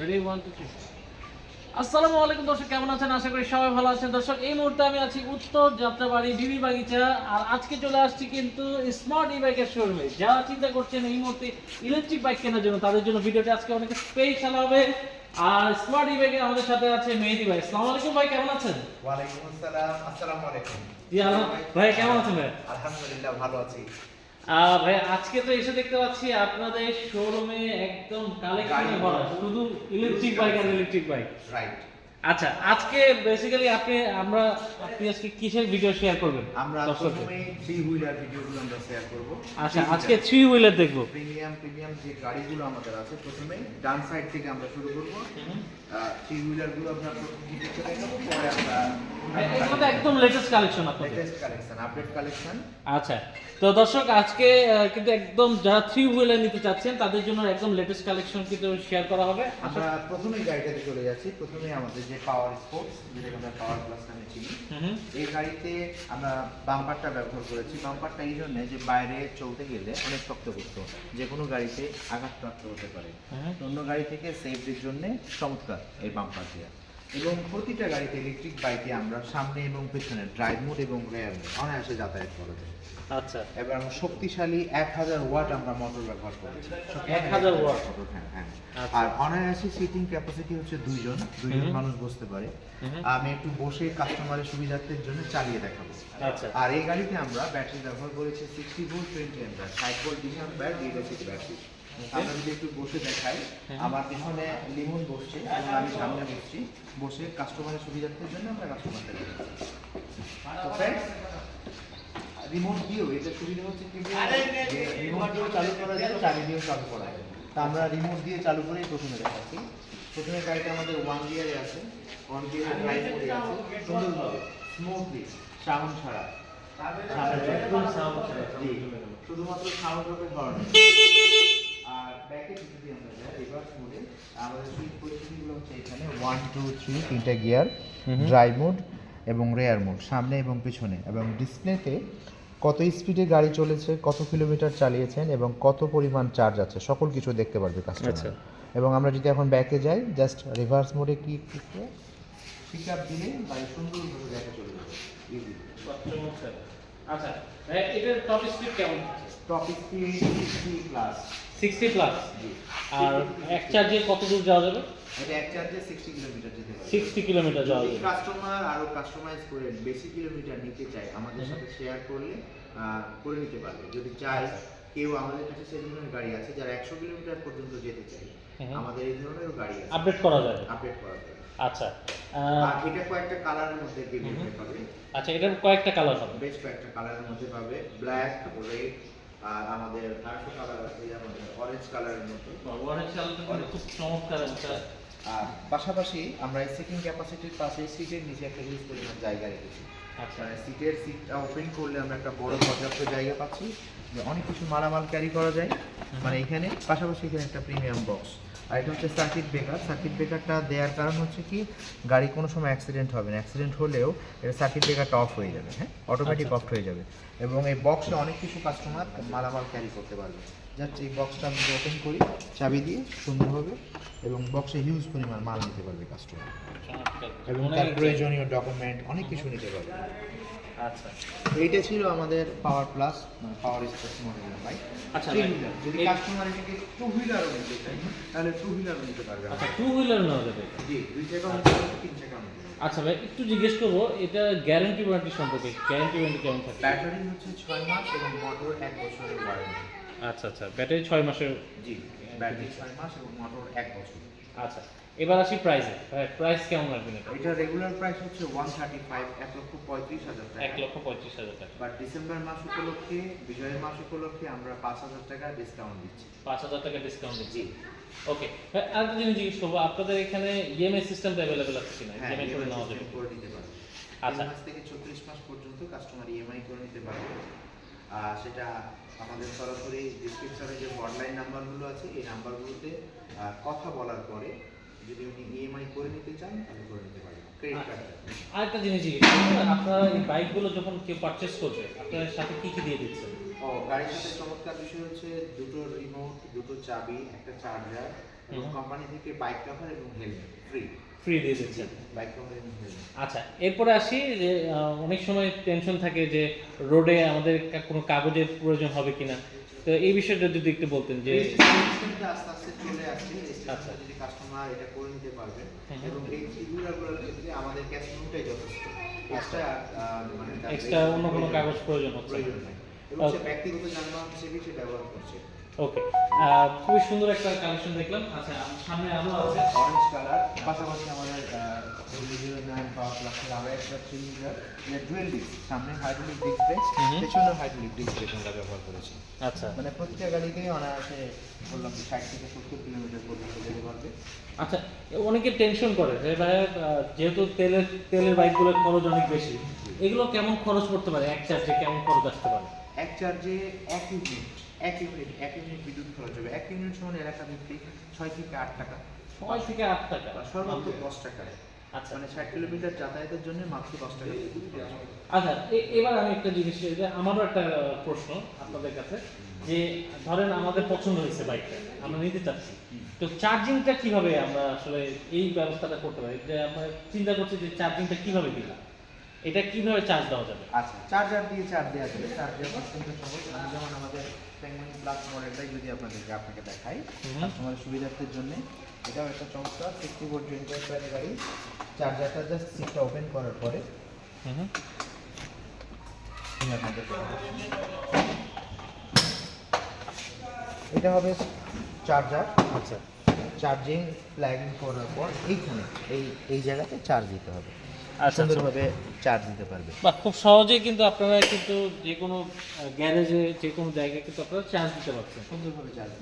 Ready one two three আসসালামু আলাইকুম দর্শক কেমন আছেন? আশা করি সবাই ভালো আছেন। দর্শক এই মুহূর্তে আমি আছি উত্তর যাত্রাবাড়ি বিবি বাগিচা। আর আজকে চলে আসছি কিন্তু স্মার্ট ই বাইকের শোরুমে যারা চিন্তা করছেন এই মুহূর্তে ইলেকট্রিক বাইক কেনার জন্য তাদের জন্য ভিডিওটা আজকে অনেক স্পেশাল হবে। আর স্মার্ট ই বাইকে আমাদের সাথে আছে মেহেদি ভাই। আসসালামু আলাইকুম ভাই কেমন আছেন? ওয়ালাইকুম আসসালাম আসসালামু আলাইকুম। জি ভাই কেমন আছেন ভাই? আলহামদুলিল্লাহ ভালো আছি। ভাই আজকে তো এসে দেখতে পাচ্ছি আপনাদের শোরুমে একদম কালেকশনে ভরা। শুধু ইলেকট্রিক বাইক আর ইলেকট্রিক বাইক রাইট আচ্ছা আজকে বেসিক্যালি আপনি আমরা আপনি আজকে কিসের ভিডিও শেয়ার করবেন? আমরা? প্রথমে থ্রি হুইলার ভিডিওগুলো আমরা শেয়ার করব। আচ্ছা আজকে থ্রি হুইলার দেখব। প্রিমিয়াম প্রিমিয়াম যে গাড়িগুলো আমাদের আছে প্রথমে ডান সাইড থেকে আমরা শুরু করব। থ্রি হুইলারগুলো পরে আমরা একদম লেটেস্ট কালেকশন আপনাদের। লেটেস্ট কালেকশন আপডেট কালেকশন আচ্ছা তো দর্শক আজকে কিন্তু একদম যারা থ্রি হুইলার নিতে চাচ্ছেন তাদের জন্য একদম লেটেস্ট কালেকশন কিন্তু শেয়ার করা হবে। আমরা প্রথমেই গাড়িটাতে চলে যাচ্ছি প্রথমে আমাদের যে পাওয়ার স্পোর্টস যেটাকে আমরা পাওয়ার প্লাস নামে চিনি। এই গাড়িতে আমরা বাম্পারটা ব্যবহার করেছি। বাম্পারটা এই জন্য যে বাইরে চলতে গেলে অনেক শক্তপোক্ত যে কোনো গাড়িতে আঘাতপ্রাপ্ত হতে পারে। অন্য গাড়ি থেকে সেফটির জন্য চমৎকার। এই বাম্পার দিয়ে। এবং প্রতিটা গাড়িতে ইলেকট্রিক বাইকে আমরা সামনে এবং পেছনে ড্রাইভ মোড এবং রেয়ার মোড অনায়াসে যাতায়াত করা যায় আচ্ছা। এবার আমরা শক্তিশালী এক হাজার ওয়াট আমরা মোটর ব্যবহার করেছি 1000 watt? মোটর হ্যাঁ হ্যাঁ। আচ্ছা। আর অনায়াসে সিটিং ক্যাপাসিটি হচ্ছে দুইজন দুইজন। মানুষ বসতে পারে। আমি একটু বসে কাস্টমারের সুবিধার্থের জন্য চালিয়ে দেখাবো। আচ্ছা। আর এই গাড়িতে আমরা ব্যাটারি ব্যবহার করেছি সিক্সটি ভোল্ট টোয়েন্টি এম্পার ষাট ভোল্ট ডিসি এম্পার ডিএড ব্যাটারি আমরা যদি একটু বসে দেখাই আমার পিছনে লিমন বসছে এবং আমি সামনে বসছি। বসে কাস্টমারের সুবিধার্থের জন্য আমরা কাস্টমারকে দেখাচ্ছি তো friends, রিমোট দিয়েও এটা সুবিধা হচ্ছে কি রিমোট দিয়েও চালু করা যায় চাবি দিয়েও চালু করা যায়। তা আমরা রিমোট দিয়ে চালু করেই প্রথমে দেখাচ্ছি। প্রথমে গাড়িটা আমাদের ওয়ান গিয়ারে আছে। ওয়ান গিয়ারে ড্রাইভ মোডে আছে সুন্দরভাবে স্মুথলি সাউন্ড ছাড়া। sound ছাড়া। শুধুমাত্র সাউন্ড হবে হর্ন আর ব্যাকে যদি আমরা যাই রিভার্স মোডে আমাদের সুইচ পজিশনগুলো হচ্ছে এখানে ওয়ান টু থ্রি তিনটা গিয়ার হুম। ড্রাইভ মোড এবং রেয়ার মোড সামনে এবং পিছনে। এবং ডিসপ্লেতে কত স্পিডে গাড়ি চলেছে কত কিলোমিটার চালিয়েছেন এবং কত পরিমাণ চার্জ আছে সকল কিছু দেখতে পারবে আচ্ছা। কাস্টমার এবং আমরা যদি এখন ব্যাকে যাই জাস্ট রিভার্স মোডে করতে পিক আপ দিলে গাড়ি সুন্দরভাবে ব্যাকে চলে যাবে। আচ্ছা এটার টপ স্পিড কেমন? Top speed sixty plus sixty plus জি আর এক চার্জে কত দূর যাওয়া যাবে? এটা এক চার্জে সিক্সটি কিলোমিটার যেতে পারে কিলোমিটার যাওয়া যাবে। কাস্টমার আরও কাস্টমাইজ করে বেশি কিলোমিটার নিতে চায় আমাদের সাথে শেয়ার করলে করে নিতে পারবে। যদি চায় কেউ আমাদের কাছে সেই ধরনের গাড়ি আছে যারা একশো কিলোমিটার পর্যন্ত যেতে চায়। আমাদের এই ধরনের গাড়ি আছে। আপডেট করা যাবে। আপডেট করা যায় আচ্ছা এটা কয়েকটা কালারের মধ্যে পাবে আচ্ছা এটার কয়েকটা কালার হবে। বেশ কয়েকটা কালারের মধ্যে পাবে। ব্ল্যাক রেড আর আমাদের আরেকটা কালার আছে আমাদের অরেঞ্জ কালারের মতো। অরেঞ্জ কালার খুব চমৎকার একটা। আর পাশাপাশি আমরা এই সিটিং ক্যাপাসিটির পাশে সিটের নিচে একটা ইউজ পরিমাণ জায়গা রেখেছি। আচ্ছা। মানে সিটের সিটটা ওপেন করলে আমরা একটা বড় পর্যাপ্ত জায়গা পাচ্ছি যে অনেক কিছু মালামাল ক্যারি করা যায়। মানে এখানে পাশাপাশি এখানে একটা প্রিমিয়াম বক্স আর এটা হচ্ছে সার্কিট ব্রেকার সার্কিট ব্রেকারটা দেওয়ার কারণ হচ্ছে কি গাড়ি কোনো সময় অ্যাক্সিডেন্ট হবে না। অ্যাক্সিডেন্ট হলেও এটা সার্কিট ব্রেকারটা অফ হয়ে যাবে হ্যাঁ? অটোমেটিক আচ্ছা, অফ হয়ে যাবে। এবং এই বক্সে অনেক কিছু কাস্টমার মালামাল ক্যারি করতে পারবে। জাস্ট এই বক্সটা আমি ওপেন করি চাবি দিয়ে সুন্দরভাবে এবং বক্সে হিউজ পরিমাণ মাল নিতে পারবে কাস্টমার এবং তার প্রয়োজনীয় ডকুমেন্ট অনেক কিছু নিতে পারবে। আচ্ছা। এইটা ছিল আমাদের পাওয়ার প্লাস মানে পাওয়ার স্পেস মডেলের বাইক আচ্ছা, যদি কাস্টমার এটাকে টু হুইলারও নিতে চাই তাহলে টু হুইলারও নিতে পারবে। আচ্ছা টু হুইলার নেওয়া যাবে। জি দুই চাকা পারবে তিন চাকা আচ্ছা ভাই একটু জিজ্ঞেস করব এটা গ্যারান্টি ওয়ারেন্টি সম্পর্কে গ্যারান্টি ওয়ারেন্টি কেমন থাকে? ব্যাটারি হচ্ছে ছয় মাস এবং মোটর এক বছরের ওয়ারেন্টি আচ্ছা আচ্ছা ব্যাটারি ছয় মাসের জি ব্যাটারি ছয় মাস এবং মোটর এক বছর। আচ্ছা এবার আসি প্রাইসে প্রাইস কেমন রাখবেন এটা এটা রেগুলার প্রাইস হচ্ছে ওয়ান থার্টি ফাইভ এক লক্ষ পঁয়ত্রিশ হাজার এক টাকা লক্ষ পঁয়ত্রিশ হাজার টাকা। বাট ডিসেম্বর মাস উপলক্ষে বিজয়ের মাস উপলক্ষে আমরা পাঁচ হাজার টাকা ডিসকাউন্ট দিচ্ছি। পাঁচ হাজার টাকা ডিসকাউন্ট দিচ্ছি। ওকে আরেকটা জিনিস জিজ্ঞেস করব আপনাদের এখানে ইএমআই সিস্টেমটা অ্যাভেলেবেল আছে কিনা? হ্যাঁ ইএমআই করে EMI নেওয়া যাবে। করে দিতে পারবে। আচ্ছা। মাস থেকে ছত্রিশ মাস পর্যন্ত কাস্টমার ইএমআই করে নিতে পারবে। আর সেটা আমাদের সরাসরি ডিসক্রিপশনে যে হটলাইন নাম্বারগুলো আছে এই নাম্বারগুলোতে কথা বলার পরে যদি উনি ইএমআই করে নিতে চান তাহলে করে নিতে পারবেন ক্রেডিট কার্ড আরেকটা জিনিস আপনারা এই বাইকগুলো যখন কেউ পারচেস করবে আপনার সাথে কি কি দিয়ে দিচ্ছেন? ও গাড়ির সাথে চমৎকার বিষয় হচ্ছে দুটো রিমোট দুটো চাবি একটা চার্জার এবং কোম্পানি থেকে বাইক কভার এবং হেলমেট ফ্রি ফ্রি দিয়ে দিচ্ছেন। বাইক কভার এবং হেলমেট আচ্ছা এরপরে আসি যে অনেক সময় টেনশন থাকে যে রোডে আমাদের কোনো কাগজের প্রয়োজন হবে কিনা। তো এই বিষয়টা যদি একটু বলতেন যে সিস্টেমটা আস্তে আস্তে চলে আসছে। এই। যদি কাস্টমার এটা করে নিতে পারবে এবং এই ফিগুরাগুলোর ক্ষেত্রে আমাদের ক্যাশ যথেষ্ট। এক্সট্রা মানে এক্সট্রা অন্য কোনো কাগজ প্রয়োজন হচ্ছে প্রয়োজন নেই। এবং সে ব্যক্তিগত যানবাহন হিসেবে সে ব্যবহার করছে। ওকে খুবই সুন্দর একটা কালেকশন দেখলাম। আচ্ছা সামনে আরও আছে। অরেঞ্জ কালার পাশাপাশি আমাদের জিরো নাইন পাওয়ার প্লাসের আরও একটা সিলিন্ডার ডুয়েল ডিস্ক সামনে হাইড্রোলিক ডিস্ক ব্রেক পেছনে হাইড্রোলিক ডিস্ক ব্রেক আমরা ব্যবহার করেছি। আচ্ছা। মানে প্রত্যেকটা গাড়িতেই অনায়াসে বললাম যে ষাট থেকে সত্তর কিলোমিটার পর্যন্ত যেতে পারবে। আচ্ছা অনেকে টেনশন করে যে ভাই যেহেতু তেলের তেলের বাইকগুলোর খরচ অনেক বেশি এগুলো কেমন খরচ পড়তে পারে? এক চার্জে কেমন খরচ আসতে পারে? এক চার্জে এক ইউনিট এক ইউনিট এক ইউনিট বিদ্যুৎ খরচ হবে। এক ইউনিট সমান এলাকা ভিত্তিক ছয় থেকে আট টাকা। ছয় থেকে আট টাকা। সর্বোচ্চ দশ টাকা। আচ্ছা। মানে ষাট কিলোমিটার যাতায়াতের জন্য মাত্র দশ টাকা। আচ্ছা এবার আমি একটা জিনিস যে আমারও একটা প্রশ্ন আপনাদের কাছে যে ধরেন আমাদের পছন্দ হয়েছে বাইকটা আমরা নিতে চাচ্ছি। তো চার্জিংটা কীভাবে আমরা আসলে এই ব্যবস্থাটা করতে পারি? যে আমরা চিন্তা করছি যে চার্জিংটা কীভাবে দিলাম? এটা কীভাবে চার্জ দেওয়া যাবে? আচ্ছা চার্জার দিয়ে চার্জ দেওয়া যাবে চার্জ দেওয়ার সিস্টেমটা সহজ। আমি যেমন আমাদের পেঙ্গুইন প্লাস মডেলটাই যদি আপনাদেরকে আপনাকে দেখাই। কাস্টমারের সুবিধার্থের জন্য এটাও একটা চমৎকার সিক্সটি ফোর টোয়েন্টি ফাইভ গাড়ি চার্জারটা জাস্ট সিটটা ওপেন করার পরে এটা হবে চার্জার আচ্ছা। চার্জিং প্ল্যাগিং করার পর এইখানে এই এই জায়গাতে চার্জ দিতে হবে। সুন্দরভাবে চার্জ দিতে পারবে। বা খুব সহজেই কিন্তু আপনারা কিন্তু যে কোনো গ্যারেজে যে কোনো জায়গায় কিন্তু আপনারা চার্জ দিতে পারছেন। সুন্দরভাবে চার্জ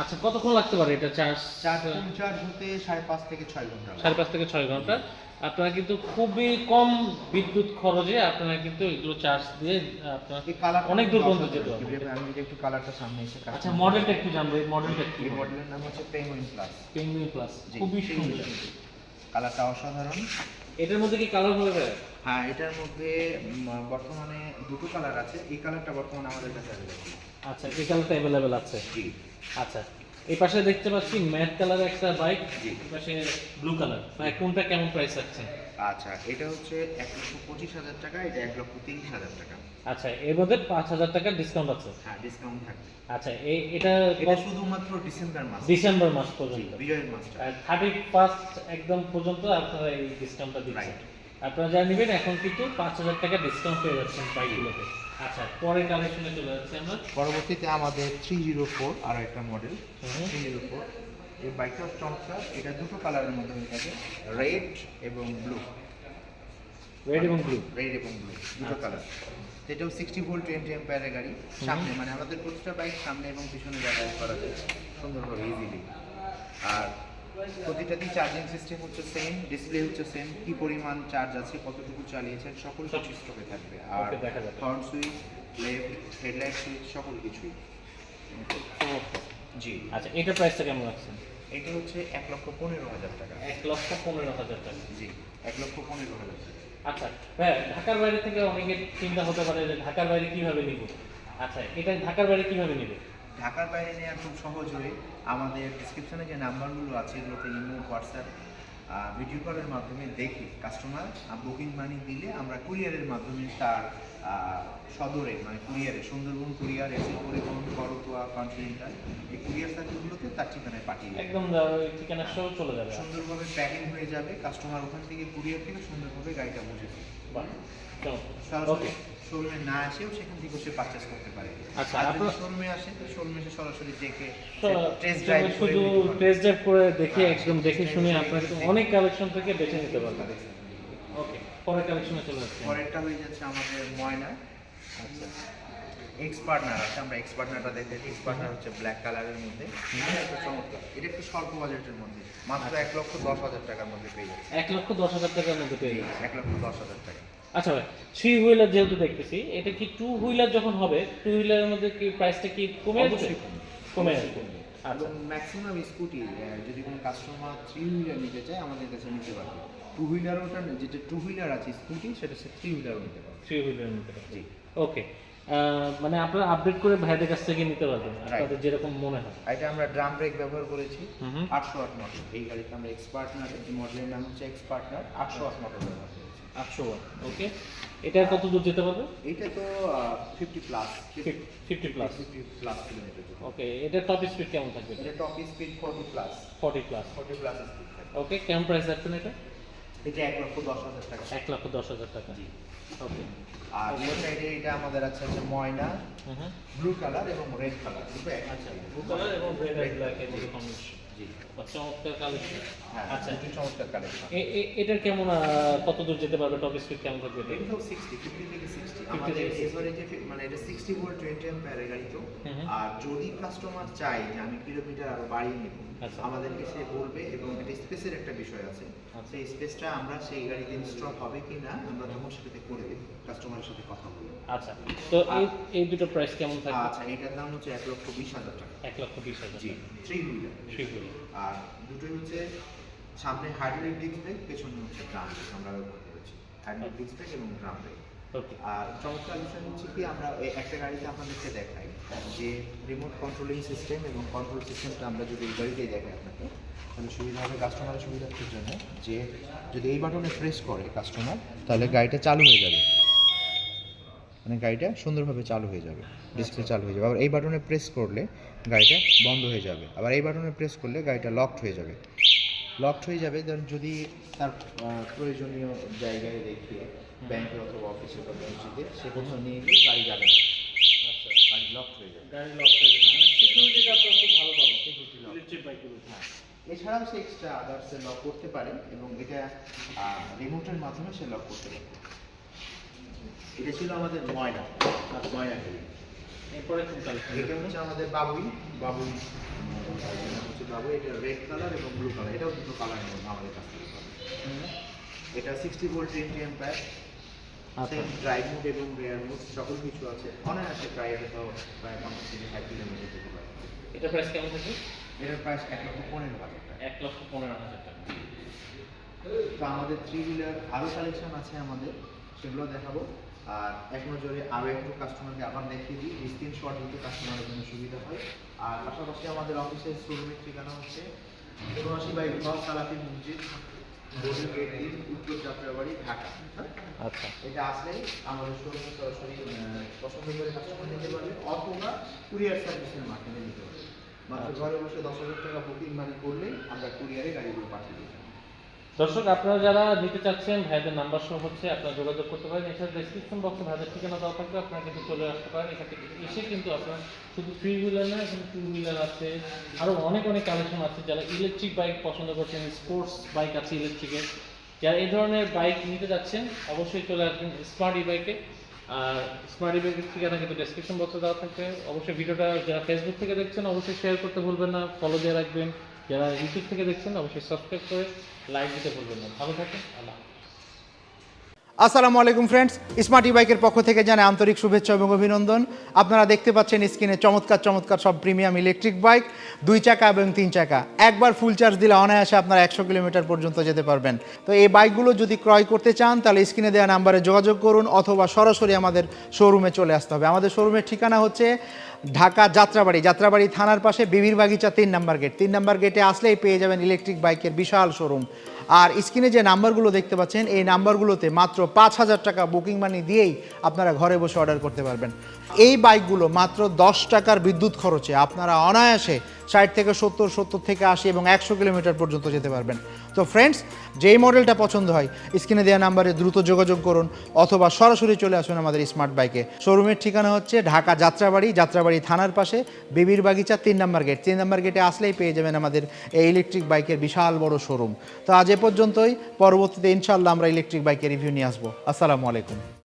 আচ্ছা কতক্ষণ লাগতে পারে এটা চার্জ চার্জ চার্জ হতে সাড়ে পাঁচ থেকে ছয় ঘণ্টা সাড়ে পাঁচ থেকে ছয় ঘণ্টা। আপনারা কিন্তু খুবই কম বিদ্যুৎ খরচে আপনারা কিন্তু এগুলো চার্জ দিয়ে আপনারা কালার অনেক দূর পর্যন্ত যেতে হবে আমি যদি একটু কালারটা সামনে এসে আচ্ছা মডেলটা একটু জানব এই মডেলটা কি মডেলের নাম হচ্ছে পেঙ্গুইন প্লাস পেঙ্গুইন প্লাস খুবই সুন্দর। কালারটা অসাধারণ। এটার মধ্যে কি কালার হবে ভাই? হ্যাঁ এটার মধ্যে বর্তমানে দুটো কালার আছে। এই কালারটা বর্তমানে আমাদের কাছে অ্যাভেলেবল আচ্ছা এই কালারটা অ্যাভেলেবেল আছে। জি। আচ্ছা। এই পাশে দেখতে পাচ্ছি ম্যাট কালারের একটা বাইক। এই পাশে ব্লু কালার ভাই কোনটা কেমন প্রাইস আছে আচ্ছা এটা হচ্ছে এক লক্ষ পঁচিশ হাজার টাকা এটা এক লক্ষ তিরিশ হাজার টাকা। আচ্ছা এর মধ্যে পাঁচ হাজার টাকার ডিসকাউন্ট আছে? হ্যাঁ ডিসকাউন্ট থাকবে। আচ্ছা এই এটা এটা শুধুমাত্র ডিসেম্বর মাস। ডিসেম্বর মাস পর্যন্ত। বিজয়ের মাসটা। থার্টি ফার্স্ট একদম পর্যন্ত আপনারা এই ডিসকাউন্টটা দিচ্ছেন। আপনারা যা নেবেন এখন কিন্তু পাঁচ হাজার টাকা ডিসকাউন্ট পেয়ে যাচ্ছেন বাইকগুলোতে। আচ্ছা পরের কালেকশনে চলে যাচ্ছে আমরা। পরবর্তীতে আমাদের থ্রি জিরো ফোর আরও একটা মডেল। থ্রি জিরো ফোর এই বাইকটা চমৎকার এটা দুটো কালারের মধ্যে হয়ে থাকে রেড এবং ব্লু রেড এবং ব্লু রেড এবং ব্লু দুটো আচ্ছা। কালার এটাও সিক্সটি ভোল্ট টোয়েন্টি এম্পায়ারের গাড়ি। সামনে মানে আমাদের প্রতিটা বাইক সামনে এবং পিছনে যাতায়াত করা যায়। সুন্দরভাবে ইজিলি আর প্রতিটাতেই চার্জিং সিস্টেম হচ্ছে সেম ডিসপ্লে হচ্ছে সেম কি পরিমাণ চার্জ আছে কতটুকু চালিয়েছেন সকল কিছু স্টকে থাকবে। আর। Horn switch left headlight switch সকল কিছুই। জি। আচ্ছা এটার প্রাইসটা কেমন রাখছেন? এটা হচ্ছে এক লক্ষ পনেরো হাজার টাকা। এক লক্ষ পনেরো হাজার টাকা। জি এক লক্ষ পনেরো হাজার টাকা। আচ্ছা ভাই ঢাকার বাইরে থেকে অনেকের চিন্তা হতে পারে যে ঢাকার বাইরে কীভাবে নিব? আচ্ছা এটা ঢাকার বাইরে কীভাবে নিবে? ঢাকার বাইরে নেওয়া খুব সহজ হয়ে। আমাদের ডিসক্রিপশনে যে নাম্বারগুলো আছে এগুলোতে ইমো হোয়াটসঅ্যাপ ভিডিও কলের মাধ্যমে দেখি কাস্টমার বুকিং মানি দিলে আমরা কুরিয়ারের মাধ্যমে তার সদরে মানে কুরিয়ারে Sundarban courier S A Paribahan Karatoya continental এই কুরিয়ার সার্ভিসগুলোতে তার ঠিকানায় পাঠিয়ে দেয় একদম ওই সহ চলে যাবে। সুন্দরভাবে প্যাকিং হয়ে যাবে কাস্টমার ওখান থেকে কুরিয়ার থেকে সুন্দরভাবে গাড়িটা বুঝে দেবে ওকে শোরুমে না আসেও সেখান থেকে সে পারচেজ করতে পারে। আচ্ছা, আপনি শোরুমে আসে তো শোরুমে এসে সরাসরি দেখে টেস্ট ড্রাইভ শুধু টেস্ট ড্রাইভ করে দেখে একদম দেখে শুনে আপনার অনেক কালেকশন থেকে বেছে নিতে পারবেন ওকে পরের কালেকশনে চলে যাচ্ছে পরেরটা হয়ে যাচ্ছে আমাদের ময়না। আচ্ছা। এক্স পার্টনার আছে আমরা এক্স পার্টনারটা দেখে এক্স পার্টনার হচ্ছে ব্ল্যাক কালারের মধ্যে। এটা একটা চমৎকার। এটা একটু স্বল্প বাজেটের মধ্যে। মাত্র এক লক্ষ দশ হাজার টাকার মধ্যে পেয়ে যাচ্ছে। এক লক্ষ দশ হাজার টাকার মধ্যে পেয়ে যাচ্ছে। এক লক্ষ দশ হাজার টাকা। আচ্ছা ভাই থ্রি হুইলার যেহেতু দেখতেছি এটা কি টু হুইলার যখন হবে টু হুইলারের মধ্যে কি প্রাইসটা কি কমে আসবে। কমে আসবে। আচ্ছা। এবং ম্যাক্সিমাম স্কুটি যদি কোনো কাস্টমার থ্রি হুইলার নিতে চায় আমাদের কাছে নিতে পারবে। টু হুইলার ওটা যেটা টু হুইলার আছে স্কুটি সেটা সে থ্রি হুইলারও নিতে পারবে। থ্রি হুইলার নিতে পারবে। জি। ওকে মানে আপনারা আপডেট করে ভাইদের কাছ থেকে নিতে পারবেন আপনাদের যেরকম মনে হয়। এটা আমরা ড্রাম ব্রেক ব্যবহার করেছি। আটশো আট মডেল এই গাড়িতে আমরা এক্স পার্টনার এই মডেলের নাম হচ্ছে এক্স পার্টনার আটশো আট মডেল ব্যবহার করেছি। আটশো ওয়াট ওকে এটা কত দূর যেতে পারবে? এটা তো fifty plus fifty plus fifty plus kilometre okay এটা টপ স্পিড কেমন থাকবে? এটা top speed forty plus forty plus forty plus speed okay কেমন প্রাইস রাখবেন এটা? এটা এক লক্ষ দশ হাজার টাকা। এক লক্ষ দশ হাজার টাকা। ওকে আর এই সাইডে এটা আমাদের আছে হচ্ছে ময়না ব্লু কালার এবং রেড কালার দুটো এক আচ্ছা ব্লু কালার এবং রেড অ্যান্ড ব্ল্যাক মধ্যে combination। জি। চমৎকার কালেকশন হ্যাঁ আচ্ছা। দুটো চমৎকার কালেকশন এটার কেমন কত দূর যেতে পারবে টপ স্পিড কেমন থাকবে এটা? এগুলো সিক্সটি ফিফটি থেকে সিক্সটি আমাদের থেকে 60 মানে এটা ভোল্ট অ্যাম্পিয়ারের গাড়ি তো। আর যদি কাস্টমার চায় যে আমি কিলোমিটার আরও বাড়িয়ে নেব আচ্ছা। আমাদেরকে সে বলবে স্পেসের একটা বিষয় আছে। আচ্ছা। সেই স্পেসটা আমরা সেই গাড়িতে ইনস্টল হবে কি না আমরা তখন সেটাতে করে দেবো কাস্টমারের সাথে কথা বলে। আচ্ছা তো এই এই দুটো প্রাইস কেমন থাকবে? আচ্ছা এটার দাম হচ্ছে এক লক্ষ বিশ হাজার টাকা। এক লক্ষ বিশ হাজার জি থ্রি হুইলার থ্রি হুইল আর দুটোই হচ্ছে সামনে হাইড্রোলিক ডিস্ক ব্রেক পেছনে হচ্ছে ড্রাম আমরা ব্যবহার করেছি। হাইড্রোলিক ডিস্ক ব্রেক এবং ড্রাম ব্রেক ওকে আর চমৎকার বিষয় হচ্ছে কি আমরা একটা গাড়িতে আপনাদেরকে দেখাই। যে রিমোট কন্ট্রোলিং সিস্টেম এবং কন্ট্রোল সিস্টেমটা আমরা যদি এই গাড়িতেই দেখাই আপনাকে, তাহলে সুবিধা হবে কাস্টমারের সুবিধার্থের জন্য যে যদি এই বাটনে প্রেস করে কাস্টমার তাহলে গাড়িটা চালু হয়ে যাবে। মানে গাড়িটা সুন্দরভাবে চালু হয়ে যাবে ডিসপ্লে চালু হয়ে যাবে। আবার এই বাটনে প্রেস করলে গাড়িটা বন্ধ হয়ে যাবে। আবার এই বাটনে প্রেস করলে গাড়িটা লকড হয়ে যাবে। লকড হয়ে যাবে দেন যদি তার প্রয়োজনীয় জায়গায় রেখে ব্যাংকে অথবা অফিসে বা সে কোথাও নিয়ে গেলে গাড়ি যাবে না আচ্ছা গাড়ি লকড হয়ে যাবে গাড়ি লক যাবে মানে সিকিউরিটিটা আপনারা খুব ভালো পাবেন Security lock। ইলেকট্রিক বাইকগুলো হ্যাঁ এছাড়াও সে এক্সট্রা আদার্সে লক করতে পারে এবং এটা রিমোটের মাধ্যমে সে লক করতে পারে। এটা ছিল আমাদের ময়না ময়না এরপরে এটা হচ্ছে আমাদের বাবুই বাবুই হচ্ছে বাবুই এটা রেড কালার এবং ব্লু কালার এটাও দুটো কালার আমাদের কাছ। থেকে এটা sixty volt twenty ampere. Same drive mode এবং রেয়ার মোড সকল কিছু আছে। অনায়াসে প্রায় এটা তো প্রায় পঞ্চাশ থেকে ষাট কিলোমিটার যেতে পারে। এটা প্রাইস কেমন থাকবে এটার প্রাইস এক লক্ষ পনেরো হাজার টাকা। এক লক্ষ পনেরো হাজার টাকা। তো আমাদের থ্রি হুইলার আরও কালেকশন আছে আমাদের সেগুলো দেখাবো। আর এক নজরে আরও একটু কাস্টমারকে আবার দেখিয়ে দিই। স্ক্রিন শট দিতে কাস্টমারের জন্য সুবিধা হয়। আর পাশাপাশি আমাদের অফিসের শোরুমের ঠিকানা হচ্ছে উনআশি বাই ঘর সালাফি মসজিদ গেট দিন উত্তর যাত্রাবাড়ি ঢাকা? আচ্ছা এটা আসলেই আমাদের সরাসরি পছন্দ করে কাস্টমার নিতে পারবে, অথবা কুরিয়ার সার্ভিসের মাধ্যমে নিতে পারবে মাত্র। ঘরে বসে দশ হাজার টাকা বুকিং মানি করলেই আমরা কুরিয়ারে গাড়িগুলো পাঠিয়ে দিই দর্শক, আপনারা যারা নিতে চাচ্ছেন ভাইদের নাম্বার সহ হচ্ছে আপনারা যোগাযোগ করতে পারেন। এছাড়া ডেসক্রিপশন বক্সে ভাইদের ঠিকানা দেওয়া থাকবে। আপনারা কিন্তু চলে আসতে পারেন। এখান থেকে এসে কিন্তু আপনার শুধু থ্রি হুইলার না, এখানে টু হুইলার আছে। আরও অনেক অনেক কালেকশন আছে। যারা ইলেকট্রিক বাইক পছন্দ করছেন স্পোর্টস বাইক আছে ইলেকট্রিকের যারা এই ধরনের বাইক নিতে যাচ্ছেন, অবশ্যই চলে আসবেন স্মার্ট ই বাইকে আর স্মার্ট ই বাইকের ঠিকানা কিন্তু ডেসক্রিপশন বক্সে দেওয়া থাকবে। অবশ্যই ভিডিওটা যারা ফেসবুক থেকে দেখছেন, অবশ্যই শেয়ার করতে ভুলবেন না। ফলো দিয়ে রাখবেন। যারা ইউটিউব থেকে দেখছেন, অবশ্যই সাবস্ক্রাইব করে লাইক দিতে ভুলবেন না। ভালো থাকেন, আল্লাহ আসসালামু আলাইকুম ফ্রেন্ডস স্মার্ট ই বাইকের পক্ষ থেকে জানাই আন্তরিক শুভেচ্ছা এবং অভিনন্দন। আপনারা দেখতে পাচ্ছেন স্ক্রিনে চমৎকার চমৎকার সব প্রিমিয়াম ইলেকট্রিক বাইক দুই চাকা এবং তিন চাকা। একবার ফুল চার্জ দিলে অনায়াসে আপনারা একশো কিলোমিটার পর্যন্ত যেতে পারবেন। তো এই বাইকগুলো যদি ক্রয় করতে চান, তাহলে স্ক্রিনে দেওয়া নাম্বারে যোগাযোগ করুন অথবা সরাসরি আমাদের শোরুমে চলে আসতে হবে। আমাদের শোরুমের ঠিকানা হচ্ছে ঢাকা যাত্রাবাড়ি যাত্রাবাড়ি থানার পাশে বিবির বাগিচা তিন নাম্বার গেট। তিন নাম্বার গেটে আসলেই পেয়ে যাবেন ইলেকট্রিক বাইকের বিশাল শোরুম আর স্ক্রিনে যে নাম্বারগুলো দেখতে পাচ্ছেন, এই নাম্বারগুলোতে মাত্র পাঁচ হাজার টাকা বুকিং মানি দিয়েই আপনারা ঘরে বসে অর্ডার করতে পারবেন। এই বাইকগুলো মাত্র দশ টাকার বিদ্যুৎ খরচে আপনারা অনায়াসে ষাট থেকে সত্তর সত্তর থেকে আশি এবং একশো কিলোমিটার পর্যন্ত যেতে পারবেন। তো ফ্রেন্ডস যেই মডেলটা পছন্দ হয়, স্ক্রিনে দেওয়া নাম্বারে দ্রুত যোগাযোগ করুন অথবা সরাসরি চলে আসুন আমাদের স্মার্ট বাইকে শোরুমের ঠিকানা হচ্ছে ঢাকা যাত্রাবাড়ি যাত্রাবাড়ি থানার পাশে, বিবির বাগিচা তিন নম্বর গেট তিন নম্বর গেটে আসলেই পেয়ে যাবেন আমাদের এই ইলেকট্রিক বাইকের বিশাল বড় শোরুম তো আজ এ পর্যন্তই, পরবর্তীতে ইনশাল্লাহ আমরা ইলেকট্রিক বাইকের রিভিউ নিয়ে আসব। আসসালামু আলাইকুম।